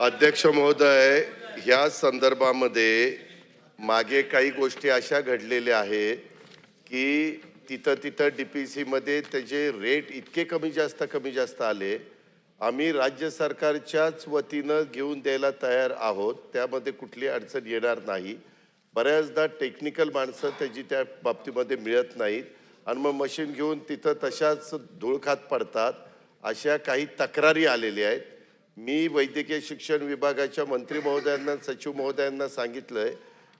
अध्यक्ष महोदय ह्या संदर्भामध्ये मागे काही गोष्टी अशा घडलेल्या आहेत की तिथं तिथं डी पी सीमध्ये त्याचे रेट इतके कमी जास्त कमी जास्त आले. आम्ही राज्य सरकारच्याच वतीनं घेऊन द्यायला तयार आहोत. त्यामध्ये कुठली अडचण येणार नाही. बऱ्याचदा टेक्निकल माणसं त्याची त्या बाबतीमध्ये मिळत नाहीत. आणि मग मशीन घेऊन तिथं तशाच धूळखात पडतात. अशा काही तक्रारी आलेल्या आहेत. मी वैद्यकीय शिक्षण विभागाच्या मंत्री महोदयांना सचिव महोदयांना सांगितलं आहे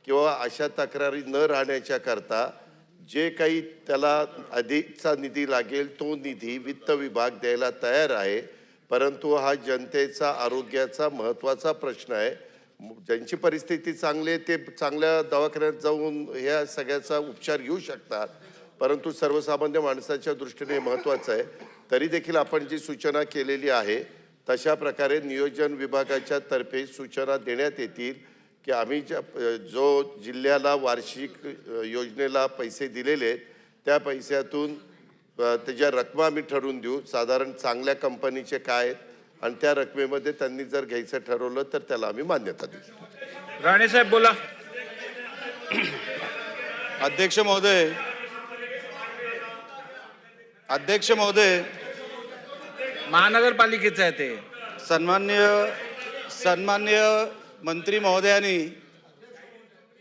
किंवा अशा तक्रारी न राहण्याच्या करता जे काही त्याला अधिकचा निधी लागेल तो निधी वित्त विभाग द्यायला तयार आहे. परंतु हा जनतेचा आरोग्याचा महत्त्वाचा प्रश्न आहे. ज्यांची परिस्थिती चांगली आहे ते चांगल्या दवाखान्यात जाऊन ह्या सगळ्याचा उपचार घेऊ शकतात. परंतु सर्वसामान्य माणसाच्या दृष्टीने महत्त्वाचं आहे. तरी देखील आपण जी सूचना केलेली आहे तशा प्रकारे नियोजन विभागाच्या तर्फे सूचना देण्यात येतील की आम्ही ज्या जो जिल्ह्याला वार्षिक योजनेला पैसे दिलेले आहेत त्या पैशातून त्याच्या रकमा आम्ही ठरवून देऊ साधारण चांगल्या कंपनीचे काय आहेत आणि त्या रकमेमध्ये त्यांनी जर घ्यायचं ठरवलं तर त्याला आम्ही मान्यता देऊ. राणे साहेब बोला. अध्यक्ष महोदय अध्यक्ष महोदय महानगरपालिकेचं आहे ते. सन्मान्य सन्मान्य मंत्री महोदयांनी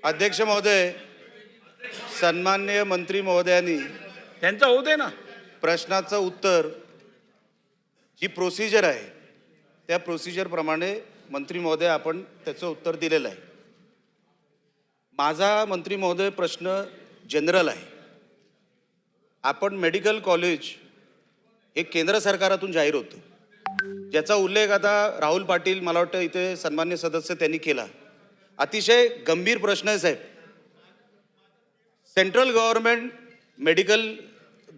अध्यक्ष महोदय सन्मान्य मंत्री महोदयांनी त्यांचं होऊ दे ना. प्रश्नाचं उत्तर जी प्रोसिजर आहे त्या प्रोसिजरप्रमाणे मंत्री महोदय आपण त्याचं उत्तर दिलेलं आहे. माझा मंत्री महोदय प्रश्न जनरल आहे. आपण मेडिकल कॉलेज एक केंद्र सरकारातून जाहीर होतं. ज्याचा उल्लेख आता राहुल पाटील मला वाटतं इथे सन्मान्य सदस्य त्यांनी केला. अतिशय गंभीर प्रश्न आहे साहेब. Central government medical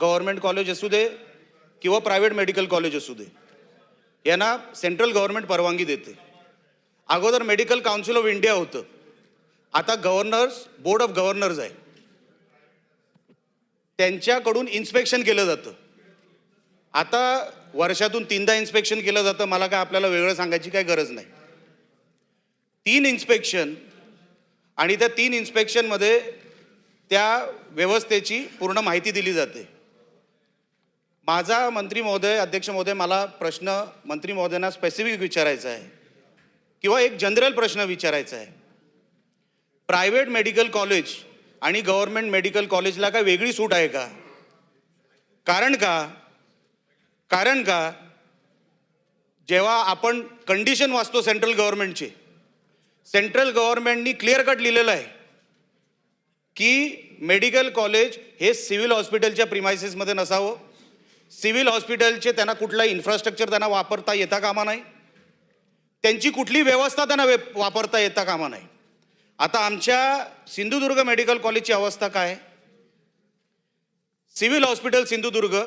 government college असू दे किंवा प्रायव्हेट मेडिकल कॉलेज असू दे यांना सेंट्रल गव्हर्नमेंट परवानगी देते. अगोदर मेडिकल काउन्सिल ऑफ इंडिया होतं. आता गव्हर्नर्स बोर्ड ऑफ गव्हर्नर्स आहे. त्यांच्याकडून इन्स्पेक्शन केलं जातं. आता वर्षातून तीनदा इन्स्पेक्शन केलं जातं मला काय आपल्याला वेगळं सांगायची काय गरज नाही. तीन इन्स्पेक्शन आणि त्या तीन इन्स्पेक्शनमध्ये त्या व्यवस्थेची पूर्ण माहिती दिली जाते. माझा मंत्री महोदय अध्यक्ष महोदय मला प्रश्न मंत्री महोदयांना स्पेसिफिक विचारायचा आहे किंवा एक जनरल प्रश्न विचारायचा आहे. प्रायव्हेट मेडिकल कॉलेज आणि गव्हर्नमेंट मेडिकल कॉलेजला काय वेगळी सूट आहे का? कारण का? कारण का? जेव्हा आपण कंडिशन वाचतो सेंट्रल गव्हर्नमेंटची सेंट्रल गव्हर्नमेंटनी क्लिअर कट लिहिलेलं आहे की मेडिकल कॉलेज हे सिव्हिल हॉस्पिटलच्या प्रिमायसेसमध्ये नसावं. सिव्हिल हॉस्पिटलचे त्यांना कुठलाही इन्फ्रास्ट्रक्चर त्यांना वापरता येता कामा नाही. त्यांची कुठली व्यवस्था त्यांना वे वापरता येता कामा नाही. आता आमच्या सिंधुदुर्ग मेडिकल कॉलेजची अवस्था काय? सिव्हिल हॉस्पिटल सिंधुदुर्ग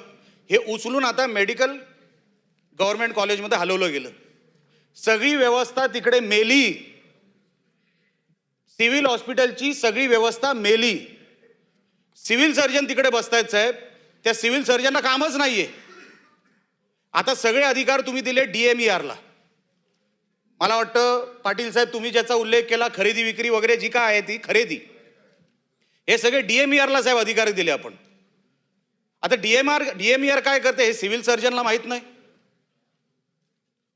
हे उचलून आता मेडिकल गव्हर्नमेंट कॉलेजमध्ये हलवलं गेलं. सगळी व्यवस्था तिकडे मेली. सिव्हिल हॉस्पिटलची सगळी व्यवस्था मेली. सिव्हिल सर्जन तिकडे बसतायत साहेब. त्या सिव्हिल सर्जनला कामच नाही आहे आता सगळे अधिकार तुम्ही दिले डी एम ई आरला. मला वाटतं पाटील साहेब तुम्ही ज्याचा उल्लेख केला खरेदी विक्री वगैरे जी काय आहे ती खरेदी. हे सगळे डी एम ई आरला साहेब अधिकार दिले आपण. आता डीएमआर डीएमईआर काय करते? हे सिव्हिल सर्जनला माहीत नाही.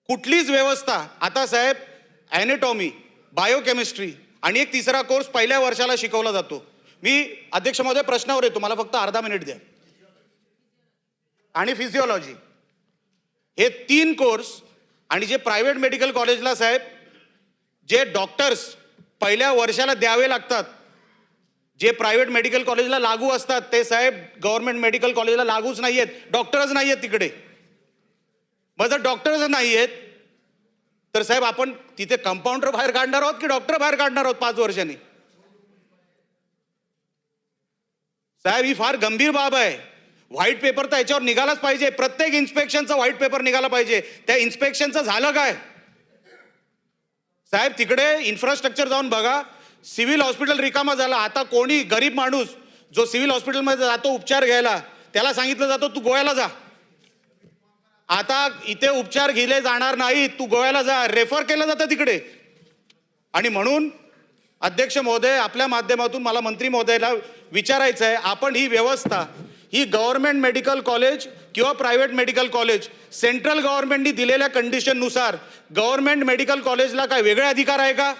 कुठलीच व्यवस्था आता साहेब ॲनेटॉमी बायोकेमिस्ट्री आणि एक तिसरा कोर्स पहिल्या वर्षाला शिकवला जातो. मी अध्यक्ष महोदय प्रश्नावर येतो. मला फक्त अर्धा मिनिट द्या. आणि फिजिओलॉजी हे तीन कोर्स आणि जे प्रायव्हेट मेडिकल कॉलेजला साहेब जे डॉक्टर्स पहिल्या वर्षाला द्यावे लागतात जे प्रायव्हेट मेडिकल कॉलेजला लागू असतात ते साहेब गव्हर्नमेंट मेडिकल कॉलेजला लागूच नाही आहेत डॉक्टरच नाही आहेत तिकडे. मग जर डॉक्टरच नाही आहेत तर साहेब आपण तिथे कंपाऊंडर बाहेर काढणार आहोत की डॉक्टर बाहेर काढणार आहोत पाच वर्षांनी? साहेब ही फार गंभीर बाब आहे. व्हाईट पेपर तर याच्यावर निघालाच पाहिजे. प्रत्येक इन्स्पेक्शनचा व्हाईट पेपर निघाला पाहिजे. त्या इन्स्पेक्शनचं झालं काय? साहेब तिकडे इन्फ्रास्ट्रक्चर जाऊन बघा. सिव्हिल हॉस्पिटल रिकामा झाला. आता कोणी गरीब माणूस जो सिव्हिल हॉस्पिटलमध्ये जातो उपचार घ्यायला त्याला सांगितलं जातं तू गोव्याला जा. आता इथे उपचार घेले जाणार नाही तू गोव्याला जा. रेफर केलं जातं तिकडे. आणि म्हणून अध्यक्ष महोदय आपल्या माध्यमातून मला मंत्री महोदयाला विचारायचं आहे आपण ही व्यवस्था ही गव्हर्नमेंट मेडिकल कॉलेज किंवा प्रायव्हेट मेडिकल कॉलेज सेंट्रल गव्हर्नमेंटनी दिलेल्या कंडिशननुसार गव्हर्नमेंट मेडिकल कॉलेजला काय वेगळे अधिकार आहे का?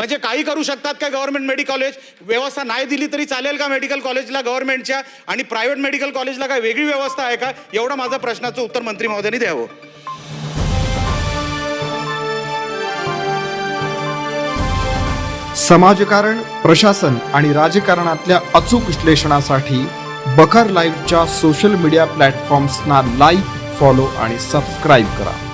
म्हणजे काही करू शकतात का गव्हर्नमेंट मेडिकल कॉलेज? व्यवस्था नाही दिली तरी चालेल का मेडिकल कॉलेजला गव्हर्नमेंटच्या? आणि प्रायव्हेट मेडिकल कॉलेजला काय वेगळी व्यवस्था आहे का? एवढा माझा प्रश्नाचं उत्तर मंत्री महोदयांनी द्यावं. समाजकारण प्रशासन आणि राजकारणातल्या अचूक विश्लेषणासाठी बखर लाईव्हच्या सोशल मीडिया प्लॅटफॉर्म्सना लाईक फॉलो आणि सबस्क्राईब करा.